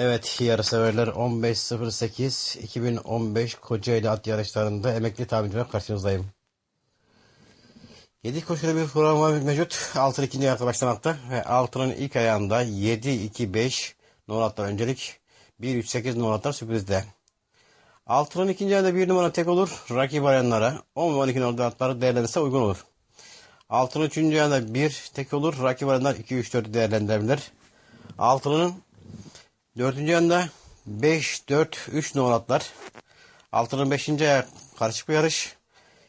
Evet yarışseverler 15.08 2015 Kocaeli at yarışlarında emekli tamirciler karşınızdayım. 7 koşulu bir program var mevcut. Altın ikinci ayakta başlamakta ve altının ilk ayağında 7-2-5 numaralar öncelik 1-3-8 numaralar sürprizde. Altının ikinci ayağında bir numara tek olur. Rakip arayanlara 10 ve 12 numaralı atları değerlenirse uygun olur. Altının üçüncü ayağında bir tek olur. Rakip arayanlar 2-3-4'ü değerlendirebilir. Altının Dördüncü yanda 5, 4, 3 numaralı atlar. Altının beşinci ayak karışık bir yarış.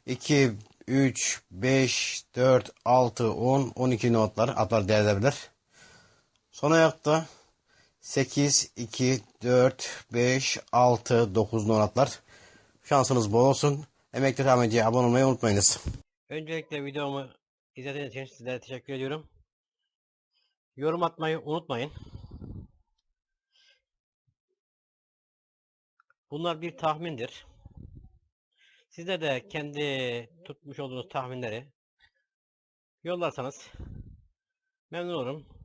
2, 3, 5, 4, 6, 10, 12 numaralar atlar değerlenebilir. Son ayakta 8, 2, 4, 5, 6, 9 numaralar. Şansınız bol olsun. Emekli Tamirci'ye abone olmayı unutmayınız. Öncelikle videomu izlediğiniz için sizlere teşekkür ediyorum. Yorum atmayı unutmayın. Bunlar bir tahmindir. Sizde de kendi tutmuş olduğunuz tahminleri yollarsanız memnun olurum.